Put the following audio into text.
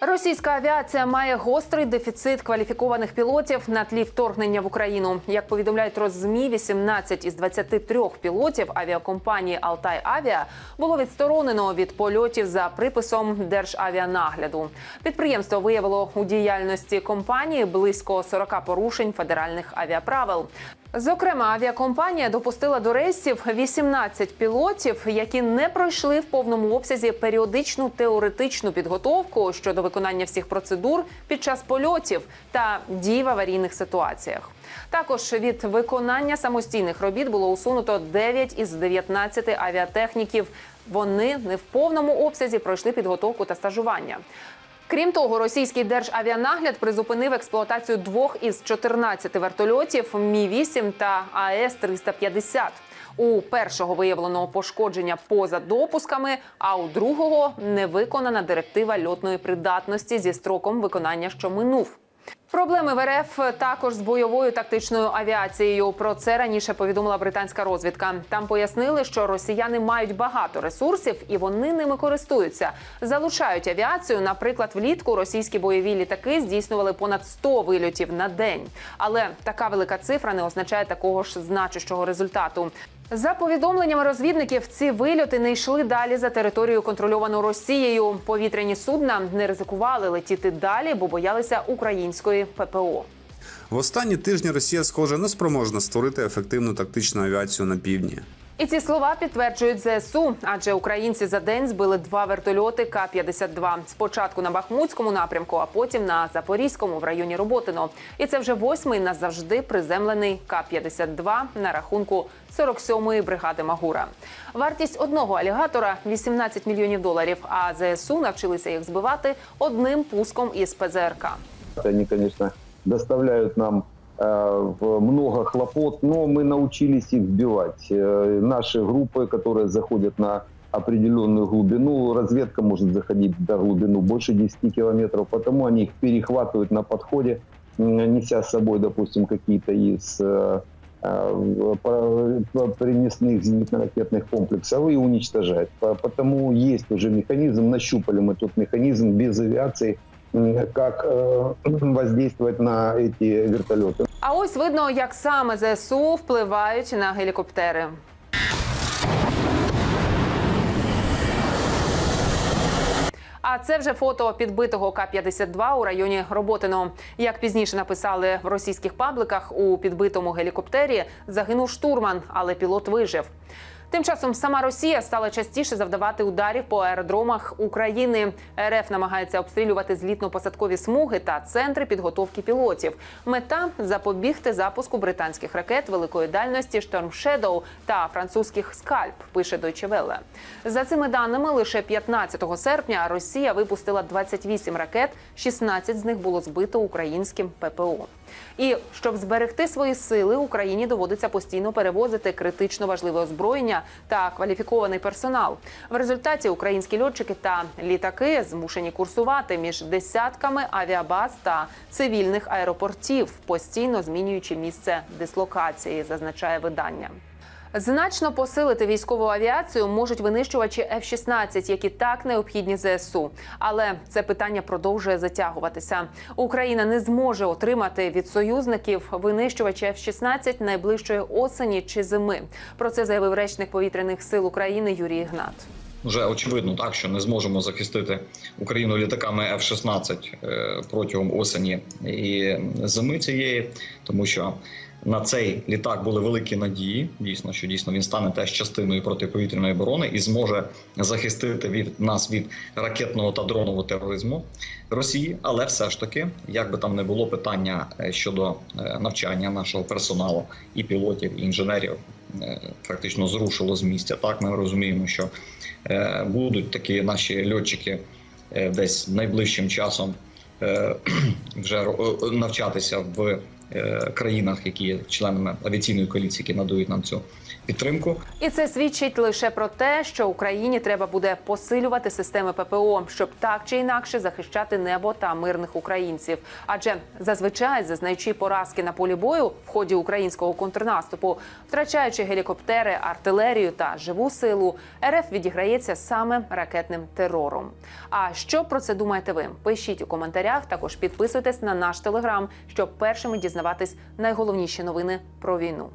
Російська авіація має гострий дефіцит кваліфікованих пілотів на тлі вторгнення в Україну. Як повідомляють роззмі, 18 із 23 пілотів авіакомпанії Алтай Авіа було відсторонено від польотів за приписом Державіанагляду. Підприємство виявило у діяльності компанії близько 40 порушень федеральних авіаправил. Зокрема, авіакомпанія допустила до рейсів 18 пілотів, які не пройшли в повному обсязі періодичну теоретичну підготовку щодо виконання всіх процедур під час польотів та дій в аварійних ситуаціях. Також від виконання самостійних робіт було усунуто 9 із 19 авіатехніків. Вони не в повному обсязі пройшли підготовку та стажування. Крім того, російський державіанагляд призупинив експлуатацію двох із 14 вертольотів Мі 8 та АЕС 350 У першого виявлено пошкодження поза допусками, а у другого не виконана директива льотної придатності зі строком виконання, що минув. Проблеми в РФ також з бойовою тактичною авіацією. Про це раніше повідомила британська розвідка. Там пояснили, що росіяни мають багато ресурсів і вони ними користуються. Залучають авіацію. Наприклад, влітку російські бойові літаки здійснювали понад 100 вильотів на день. Але така велика цифра не означає такого ж значущого результату. За повідомленнями розвідників, ці вильоти не йшли далі за територію контрольовану Росією. Повітряні судна не ризикували летіти далі, бо боялися української ППО. В останні тижні Росія, схоже, не спроможна створити ефективну тактичну авіацію на півдні. І ці слова підтверджують ЗСУ, адже українці за день збили два вертольоти К-52. Спочатку на Бахмутському напрямку, а потім на Запорізькому в районі Роботино. І це вже восьмий назавжди приземлений К-52 на рахунку 47-ї бригади Магура. Вартість одного алігатора 18 мільйонів доларів. А ЗСУ навчилися їх збивати одним пуском із ПЗРК. Они, конечно, доставляют нам много хлопот, но мы научились их сбивать. Э, Наши группы, которые заходят на определенную глубину, разведка может заходить до глубину больше 10 километров, потому они их перехватывают на подходе, м, неся с собой, допустим, какие-то из э, э, по- принесных зенитно-ракетных комплексов и уничтожать. По- Потому есть уже механизм, нащупали мы тот механизм без авиации, м, как э, воздействовать на эти вертолеты. А ось видно, як саме ЗСУ впливають на гелікоптери. А це вже фото підбитого К-52 у районі Роботино. Як пізніше написали в російських пабликах, у підбитому гелікоптері загинув штурман, але пілот вижив. Тим часом сама Росія стала частіше завдавати ударів по аеродромах України. РФ намагається обстрілювати злітно-посадкові смуги та центри підготовки пілотів. Мета запобігти запуску британських ракет великої дальності Storm Shadow та французьких скальп. Пише Deutsche Welle. За цими даними, лише 15 серпня Росія випустила 28 ракет, 16 з них було збито українським ППО. І щоб зберегти свої сили, Україні доводиться постійно перевозити критично важливе озброєння та кваліфікований персонал. В результаті українські льотчики та літаки змушені курсувати між десятками авіабаз та цивільних аеропортів, постійно змінюючи місце дислокації, зазначає видання. Значно посилити військову авіацію можуть винищувачі F-16, які так необхідні ЗСУ. Але це питання продовжує затягуватися. Україна не зможе отримати від союзників винищувачі F-16 найближчої осені чи зими. Про це заявив речник повітряних сил України Юрій Ігнат. Вже очевидно, так що не зможемо захистити Україну літаками F-16 е, протягом осені і зими цієї, тому що на цей літак були великі надії. Дійсно, що дійсно він стане теж частиною протиповітряної оборони і зможе захистити від нас від ракетного та дронового тероризму Росії. Але все ж таки, як би там не було питання е, щодо е, навчання нашого персоналу і пілотів, і інженерів, е, фактично зрушило з місця. Так ми розуміємо, що е, будуть такі наші льотчики е, десь найближчим часом е, вже е, навчатися в е, країнах, які є членами авіаційної коаліції, які надають нам цю підтримку. І це свідчить лише про те, що Україні треба буде посилювати системи ППО, щоб так чи інакше захищати небо та мирних українців. Адже зазвичай, зазнаючи поразки на полі бою в ході українського контрнаступу, втрачаючи гелікоптери, артилерію та живу силу, РФ відіграється саме ракетним терором. А що про це думаєте ви? Пишіть у коментарях. Також підписуйтесь на наш телеграм, щоб першими дізнаватись найголовніші новини про війну.